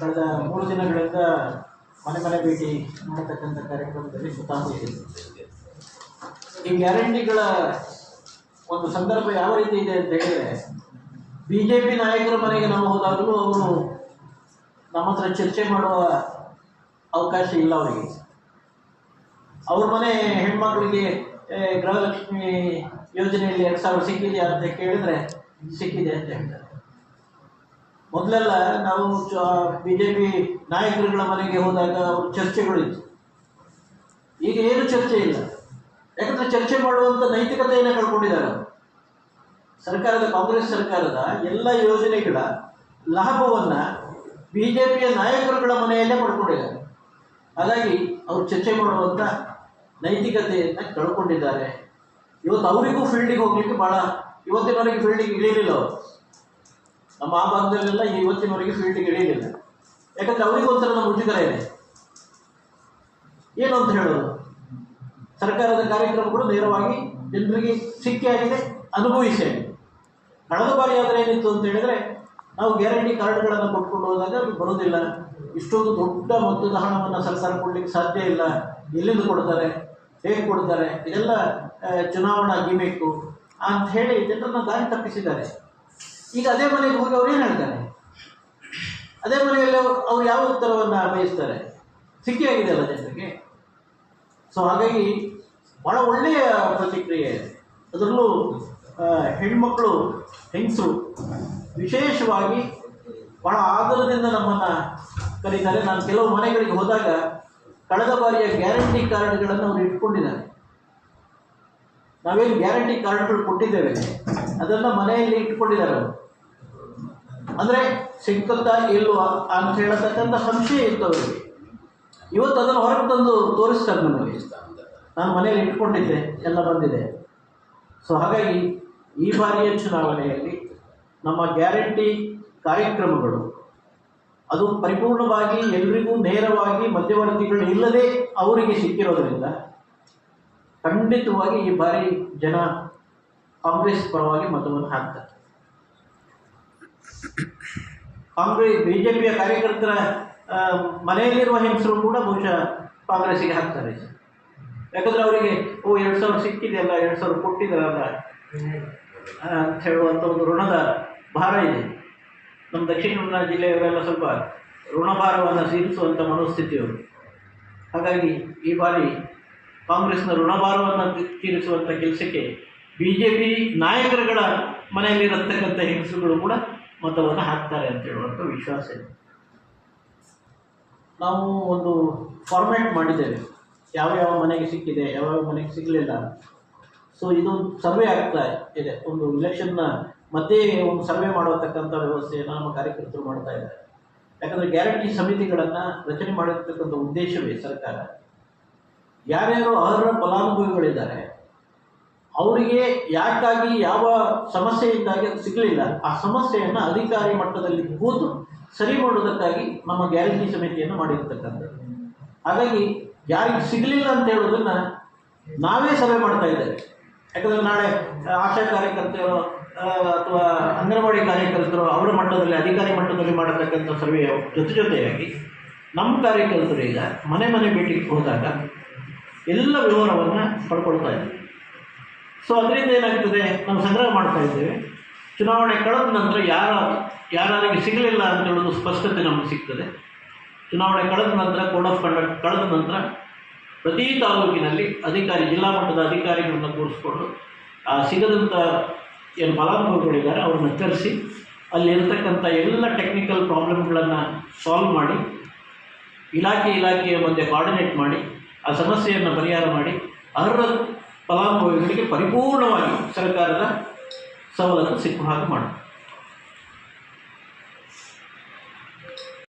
ಕಳೆದ ಮೂರು ದಿನಗಳಿಂದ ಮನೆ ಮನೆ ಭೇಟಿ ಮಾಡತಕ್ಕಂಥ ಕಾರ್ಯಕ್ರಮದಲ್ಲಿ ಸುತ್ತಾಗಿದ್ದೀವಿ ಈ ಗ್ಯಾರಂಟಿಗಳ ಒಂದು ಸಂದರ್ಭ ಯಾವ ರೀತಿ ಇದೆ ಅಂತ ಹೇಳಿದರೆ ಬಿ ಜೆ ಪಿ ನಾಯಕರ ಮನೆಗೆ ನಾವು ಹೋದಾಗಲೂ ಅವರು ನಮ್ಮ ಹತ್ರ ಚರ್ಚೆ ಮಾಡುವ ಅವಕಾಶ ಇಲ್ಲ ಅವರಿಗೆ. ಅವ್ರ ಮನೆ ಹೆಣ್ಮಕ್ಳಿಗೆ ಗೃಹಲಕ್ಷ್ಮಿ ಯೋಜನೆಯಲ್ಲಿ ಎರಡು ಸಾವಿರ ಸಿಕ್ಕಿದೆಯಾ ಅಂತ ಕೇಳಿದರೆ ಸಿಕ್ಕಿದೆ ಅಂತ ಹೇಳ್ತಾರೆ. ಮೊದಲೆಲ್ಲ ನಾವು ಬಿ ಜೆ ಪಿ ನಾಯಕರುಗಳ ಮನೆಗೆ ಹೋದಾಗ ಚರ್ಚೆಗಳು ಚರ್ಚೆಗಳಿತ್ತು. ಈಗ ಏನು ಚರ್ಚೆ ಇಲ್ಲ. ಯಾಕಂದ್ರೆ ಚರ್ಚೆ ಮಾಡುವಂಥ ನೈತಿಕತೆಯನ್ನು ಕಳ್ಕೊಂಡಿದ್ದಾರೆ ಸರ್ಕಾರದ, ಕಾಂಗ್ರೆಸ್ ಸರ್ಕಾರದ ಎಲ್ಲ ಯೋಜನೆಗಳ ಲಾಭವನ್ನು ಬಿ ಜೆ ಪಿಯ ನಾಯಕರುಗಳ ಮನೆಯಲ್ಲೇ ಪಡ್ಕೊಂಡಿದ್ದಾರೆ ಹಾಗಾಗಿ ಅವರು ಚರ್ಚೆ ಮಾಡುವಂಥ ನೈತಿಕತೆಯನ್ನು ಕಳ್ಕೊಂಡಿದ್ದಾರೆ. ಇವತ್ತು ಅವರಿಗೂ ಫೀಲ್ಡಿಗೆ ಹೋಗ್ಲಿಕ್ಕೆ ಭಾಳ ಇವತ್ತಿನವರೆಗೆ ಫೀಲ್ಡಿಗೆ ಇಳಿಯಲಿಲ್ಲ ಅವರು. ನಮ್ಮ ಆ ಭಾಗದಲ್ಲೆಲ್ಲ ಇವತ್ತಿನವರೆಗೆ ಫೀಲ್ಡಿಗೆ ಇಳಿಯಲಿಲ್ಲ ಯಾಕಂದ್ರೆ ಅವರಿಗೋಸ್ಕರ ನಮ್ಮ ಮುಜುಗರ ಇದೆ ಏನು ಅಂತ ಹೇಳೋದು? ಸರ್ಕಾರದ ಕಾರ್ಯಕ್ರಮಗಳು ನೇರವಾಗಿ ಜನರಿಗೆ ಸಿಕ್ಕಿ ಆಗಿದೆ, ಅನುಭವಿಸಿ ಕಳೆದ ಬಾರಿ ಆದರೆ ಏನಿತ್ತು ಅಂತ ಹೇಳಿದ್ರೆ, ನಾವು ಗ್ಯಾರಂಟಿ ಕಾರ್ಡ್ಗಳನ್ನು ಕೊಟ್ಕೊಂಡು ಹೋದಾಗ ಅದು ಬರೋದಿಲ್ಲ. ಇಷ್ಟೊಂದು ದೊಡ್ಡ ಮೊತ್ತದ ಹಣವನ್ನು ಸರ್ಕಾರ ಕೊಡ್ಲಿಕ್ಕೆ ಸಾಧ್ಯ ಇಲ್ಲ. ಎಲ್ಲಿಂದ ಕೊಡ್ತಾರೆ? ಹೇಗೆ ಕೊಡ್ತಾರೆ? ಇದೆಲ್ಲ ಚುನಾವಣಾ ಆಗಿಬೇಕು ಅಂತ ಹೇಳಿ ಜನರನ್ನ ದಾರಿ ತಪ್ಪಿಸಿದ್ದಾರೆ. ಈಗ ಅದೇ ಮನೆಗೆ ಹೋಗಿ ಅವ್ರು ಏನು ಹೇಳ್ತಾರೆ? ಅದೇ ಮನೆಯಲ್ಲಿ ಅವ್ರು- ಯಾವ ಉತ್ತರವನ್ನು ಬಯಸ್ತಾರೆ ಸಿಕ್ಕಿ ಆಗಿದೆಯಲ್ಲ ಜನರಿಗೆ ಸೊ ಹಾಗಾಗಿ ಬಹಳ ಒಳ್ಳೆಯ ಪ್ರತಿಕ್ರಿಯೆ. ಅದರಲ್ಲೂ ಹೆಣ್ಮಕ್ಳು, ಹೆಂಗಸರು ವಿಶೇಷವಾಗಿ ಬಹಳ ಆದರದಿಂದ ನಮ್ಮನ್ನು ಕರೀತಾರೆ. ನಾನು ಕೆಲವು ಮನೆಗಳಿಗೆ ಹೋದಾಗ ಕಳೆದ ಬಾರಿಯ ಗ್ಯಾರಂಟಿ ಕಾರ್ಡ್ಗಳನ್ನು ಅವರು ಇಟ್ಕೊಂಡಿದ್ದಾರೆ. ನಾವೇನು ಗ್ಯಾರಂಟಿ ಕಾರ್ಡ್ಗಳು ಕೊಟ್ಟಿದ್ದೇವೆ? ಅದನ್ನು ಮನೆಯಲ್ಲಿ ಇಟ್ಕೊಂಡಿದ್ದಾರೆ ಅವರು. ಅಂದರೆ ಸಿಕ್ಕುತ್ತಾ ಇಲ್ವಾ ಅಂತ ಹೇಳತಕ್ಕಂಥ ಸಂಶಯ ಇತ್ತು ಅವರಿಗೆ. ಇವತ್ತು ಅದನ್ನು ಹೊರಗೆ ತಂದು ತೋರಿಸ್ತಾರೆ ನನಗೆ ನಾನು ಮನೆಯಲ್ಲಿ ಇಟ್ಕೊಂಡಿದ್ದೆ, ಎಲ್ಲ ಬಂದಿದೆ. ಸೊ ಹಾಗಾಗಿ ಈ ಬಾರಿಯ ಚುನಾವಣೆಯಲ್ಲಿ ನಮ್ಮ ಗ್ಯಾರಂಟಿ ಕಾರ್ಯಕ್ರಮಗಳು, ಅದು ಪರಿಪೂರ್ಣವಾಗಿ ಎಲ್ರಿಗೂ ನೇರವಾಗಿ ಮಧ್ಯವರ್ತಿಗಳು ಇಲ್ಲದೆ ಅವರಿಗೆ ಸಿಕ್ಕಿರೋದ್ರಿಂದ ಖಂಡಿತವಾಗಿ ಈ ಬಾರಿ ಜನ ಕಾಂಗ್ರೆಸ್ ಪರವಾಗಿ ಮತವನ್ನು ಹಾಕ್ತಾರೆ. ಕಾಂಗ್ರೆಸ್ ಬಿ ಜೆ ಪಿಯ ಕಾರ್ಯಕರ್ತರ ಮನೆಯಲ್ಲಿರುವ ಹೆಂಗಸರು ಕೂಡ ಬಹುಶಃ ಕಾಂಗ್ರೆಸ್ಸಿಗೆ ಹಾಕ್ತಾರೆ. ಯಾಕಂದ್ರೆ ಅವರಿಗೆ, ಓ, ಎರಡು ಸಾವಿರ ಸಿಕ್ಕಿದೆಯಲ್ಲ ಎರಡು ಸಾವಿರ ಕೊಟ್ಟಿದ್ದಾರಲ್ಲ ಅಂತ ಹೇಳುವಂಥ ಒಂದು ಋಣದ ಭಾರ ಇದೆ. ನಮ್ಮ ದಕ್ಷಿಣ ಕನ್ನಡ ಜಿಲ್ಲೆಯವರೆಲ್ಲ ಸ್ವಲ್ಪ ಋಣಭಾರವನ್ನು ಸೀರಿಸುವಂಥ ಮನಸ್ಥಿತಿಯವರು ಹಾಗಾಗಿ ಈ ಬಾರಿ ಕಾಂಗ್ರೆಸ್ನ ಋಣಭಾರವನ್ನು ತೀರಿಸುವಂಥ ಕೆಲಸಕ್ಕೆ ಬಿ ಜೆ ಪಿ ನಾಯಕರುಗಳ ಮನೆಯಲ್ಲಿರತಕ್ಕಂಥ ಹೆಂಗಸುಗಳು ಕೂಡ ಮತವನ್ನು ಹಾಕ್ತಾರೆ ಅಂತ ಹೇಳುವಂಥ ವಿಶ್ವಾಸ ಇದೆ. ನಾವು ಒಂದು ಫಾರ್ಮ್ಯಾಟ್ ಮಾಡಿದ್ದೇವೆ. ಯಾವ ಯಾವ ಮನೆಗೆ ಸಿಕ್ಕಿದೆ, ಯಾವ ಯಾವ ಮನೆಗೆ ಸಿಗಲಿಲ್ಲ. ಸೊ ಇದು ಸರ್ವೆ ಆಗ್ತಾ ಇದೆ. ಒಂದು ಇಲೆಕ್ಷನ್ನ ಮತ್ತೆ ಒಂದು ಸರ್ವೆ ಮಾಡತಕ್ಕಂಥ ವ್ಯವಸ್ಥೆಯನ್ನು ನಮ್ಮ ಕಾರ್ಯಕರ್ತರು ಮಾಡ್ತಾ ಇದ್ದಾರೆ. ಯಾಕಂದರೆ ಗ್ಯಾರಂಟಿ ಸಮಿತಿಗಳನ್ನು ರಚನೆ ಮಾಡಿರ್ತಕ್ಕಂಥ ಉದ್ದೇಶವೇ ಸರ್ಕಾರ. ಯಾರ್ಯಾರು ಅರ್ಹ ಫಲಾನುಭವಿಗಳಿದ್ದಾರೆ ಅವರಿಗೆ ಯಾಕಾಗಿ ಯಾವ ಸಮಸ್ಯೆಯಿಂದಾಗಿ ಅದು ಸಿಗಲಿಲ್ಲ. ಆ ಸಮಸ್ಯೆಯನ್ನು ಅಧಿಕಾರಿ ಮಟ್ಟದಲ್ಲಿ ಕೂತು ಸರಿ ಮಾಡೋದಕ್ಕಾಗಿ ನಮ್ಮ ಗ್ಯಾರಂಟಿ ಸಮಿತಿಯನ್ನು ಮಾಡಿರ್ತಕ್ಕಂಥದ್ದು. ಹಾಗಾಗಿ ಯಾರಿಗೆ ಸಿಗಲಿಲ್ಲ ಅಂತ ಹೇಳೋದನ್ನು ನಾವೇ ಸರ್ವೆ ಮಾಡ್ತಾ ಇದ್ದೇವೆ. ಯಾಕಂದರೆ ನಾಳೆ ಆಶಾ ಕಾರ್ಯಕರ್ತರು ಅಥವಾ ಅಂಗನವಾಡಿ ಕಾರ್ಯಕರ್ತರು ಅವರ ಮಟ್ಟದಲ್ಲಿ, ಅಧಿಕಾರಿ ಮಟ್ಟದಲ್ಲಿ ಮಾಡತಕ್ಕಂಥ ಸರ್ವೆಯ ಜೊತೆ ಜೊತೆಯಾಗಿ ನಮ್ಮ ಕಾರ್ಯಕರ್ತರು ಈಗ ಮನೆ ಮನೆ ಭೇಟಿಗೆ ಹೋದಾಗ ಎಲ್ಲ ವಿವರವನ್ನು ಪಡ್ಕೊಳ್ತಾ ಇದ್ದೀವಿ ಸೊ ಅದರಿಂದ ಏನಾಗ್ತದೆ? ನಾವು ಸಂಗ್ರಹ ಮಾಡ್ತಾ ಇದ್ದೇವೆ. ಚುನಾವಣೆ ಕಳೆದ ನಂತರ ಯಾರ ಯಾರಿಗೆ ಸಿಗಲಿಲ್ಲ ಅಂತ ಹೇಳೋದು ಸ್ಪಷ್ಟತೆ ನಮಗೆ ಸಿಗ್ತದೆ. ಚುನಾವಣೆ ಕಳೆದ ನಂತರ ಕೋಡ್ ಆಫ್ ಕಂಡಕ್ಟ್ ಕಳೆದ ನಂತರ ಪ್ರತಿ ತಾಲೂಕಿನಲ್ಲಿ ಅಧಿಕಾರಿ, ಜಿಲ್ಲಾ ಮಟ್ಟದ ಅಧಿಕಾರಿಗಳನ್ನು ಕೂರಿಸ್ಕೊಂಡು, ಆ ಸಿಗದಂಥ ಏನು ಫಲಾನುಭವಿಗಳಿದ್ದಾರೆ ಅವ್ರನ್ನ ಕರೆಸಿ ಅಲ್ಲಿ ಇರತಕ್ಕಂಥ ಎಲ್ಲ ಟೆಕ್ನಿಕಲ್ ಪ್ರಾಬ್ಲಮ್ಗಳನ್ನು ಸಾಲ್ವ್ ಮಾಡಿ, ಇಲಾಖೆ ಇಲಾಖೆಯ ಮಧ್ಯೆ ಕೋಆರ್ಡಿನೇಟ್ ಮಾಡಿ, ಆ ಸಮಸ್ಯೆಯನ್ನು ಪರಿಹಾರ ಮಾಡಿ, ಅರ್ಹ ಫಲಾನುಭವಿಗಳಿಗೆ ಪರಿಪೂರ್ಣವಾಗಿ ಸರ್ಕಾರದ ಸವಲತ್ತು ಸಿಕ್ಕ ಹಾಗೆ ಮಾಡಿ.